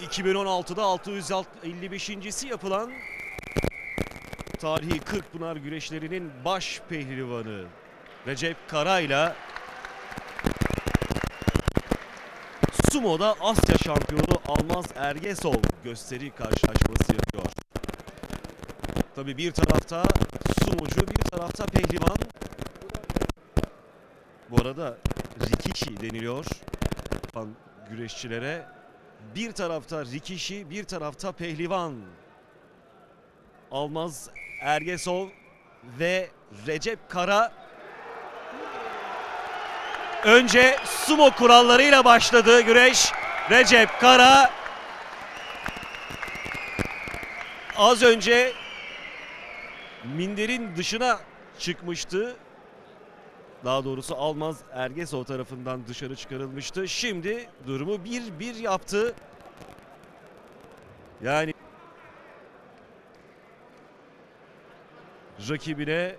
2016'da 655.si yapılan tarihi Kırkpınar güreşlerinin baş pehlivanı Recep Kara'yla Sumo'da Asya şampiyonu Almaz Ergesov gösteri karşılaşması yapıyor. Tabi bir tarafta sumocu, bir tarafta pehlivan. Bu arada Rikishi deniliyor güreşçilere. Bir tarafta Rikishi, bir tarafta pehlivan. Almaz Ergesov ve Recep Kara Önce sumo kurallarıyla başladı güreş. Recep Kara az önce minderin dışına çıkmıştı. Daha doğrusu Almaz Ergesov tarafından dışarı çıkarılmıştı. Şimdi durumu 1-1 yaptı. Yani rakibine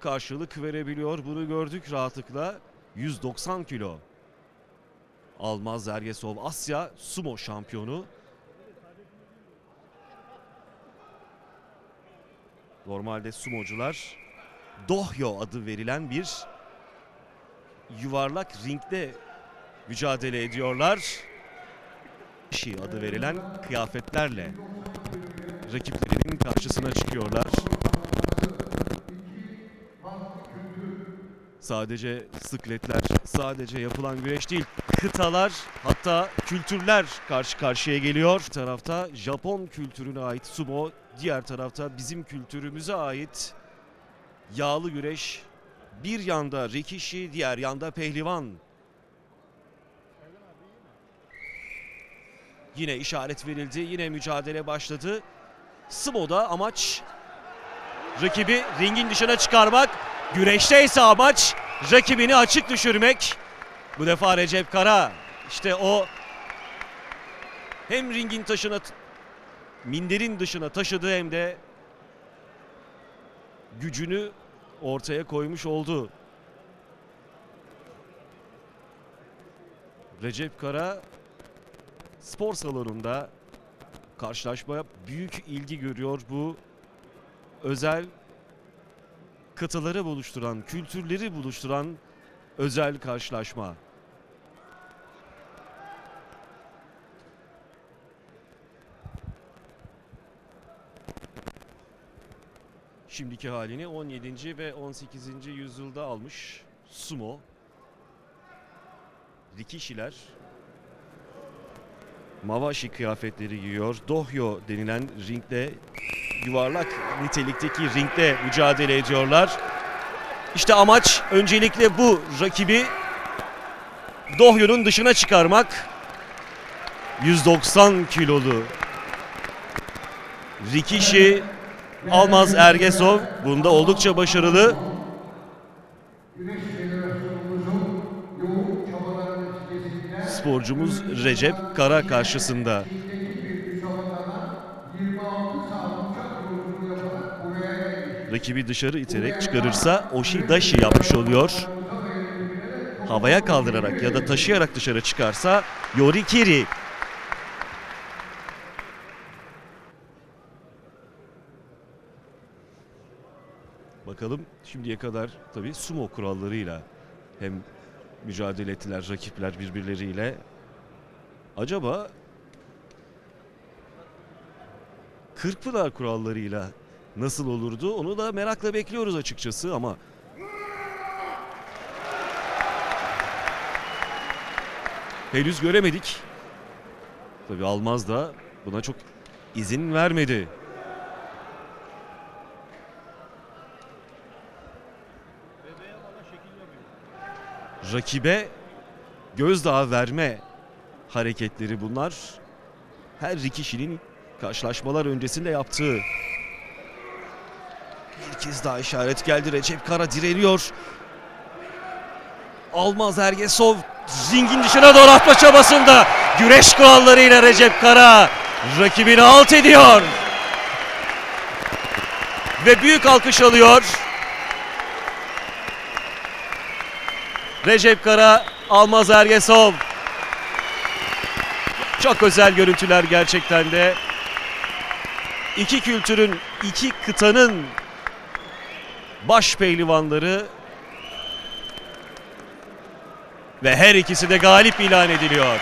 karşılık verebiliyor. Bunu gördük rahatlıkla. 190 kilo. Almaz Ergesov Asya sumo şampiyonu. Normalde sumocular Dohyo adı verilen bir yuvarlak ringde mücadele ediyorlar. Shi adı verilen kıyafetlerle rakiplerinin karşısına çıkıyorlar. Sadece sıkletler, sadece yapılan güreş değil, kıtalar hatta kültürler karşı karşıya geliyor. Bir tarafta Japon kültürüne ait sumo, diğer tarafta bizim kültürümüze ait yağlı güreş. Bir yanda Rikishi, diğer yanda pehlivan. Yine işaret verildi, yine mücadele başladı. Sumo'da amaç rakibi ringin dışına çıkarmak. Güreşte ise amaç rakibini açık düşürmek. Bu defa Recep Kara işte o hem ringin taşına minderin dışına taşıdı hem de gücünü ortaya koymuş oldu. Recep Kara spor salonunda karşılaşmaya büyük ilgi görüyor bu özel kıtaları buluşturan, kültürleri buluşturan özel karşılaşma. Şimdiki halini 17. ve 18. yüzyılda almış sumo. Rikishiler Mavashi kıyafetleri giyiyor. Dohyo denilen ringde yuvarlak nitelikteki ringde mücadele ediyorlar. İşte amaç öncelikle bu rakibi Dohyo'nun dışına çıkarmak. 190 kilolu Rikishi Almaz Ergesov bunda oldukça başarılı. Sporcumuz Recep Kara karşısında. şiddetli bir müsabakada 26 saat uçak yolculuğu yaparak buraya geldik. Rakibi dışarı iterek çıkarırsa Oshidashi yapmış oluyor. Havaya kaldırarak ya da taşıyarak dışarı çıkarsa Yorikiri. Bakalım şimdiye kadar tabii sumo kurallarıyla hem mücadele ettiler rakipler birbirleriyle. Acaba Kırkpınar kurallarıyla nasıl olurdu onu da merakla bekliyoruz açıkçası ama henüz göremedik. Tabii Almaz da buna çok izin vermedi. Rakibe gözdağı verme hareketleri bunlar. Her Rikishi'nin karşılaşmalar öncesinde yaptığı bir kez daha işaret geldi. Recep Kara direniyor. Almaz Ergesov ringin dışına doğru atma çabasında. Güreş kurallarıyla Recep Kara rakibini alt ediyor. Ve büyük alkış alıyor. Recep Kara, Almaz Ergesov. Çok özel görüntüler gerçekten de. İki kültürün, iki kıtanın baş pehlivanları ve her ikisi de galip ilan ediliyor.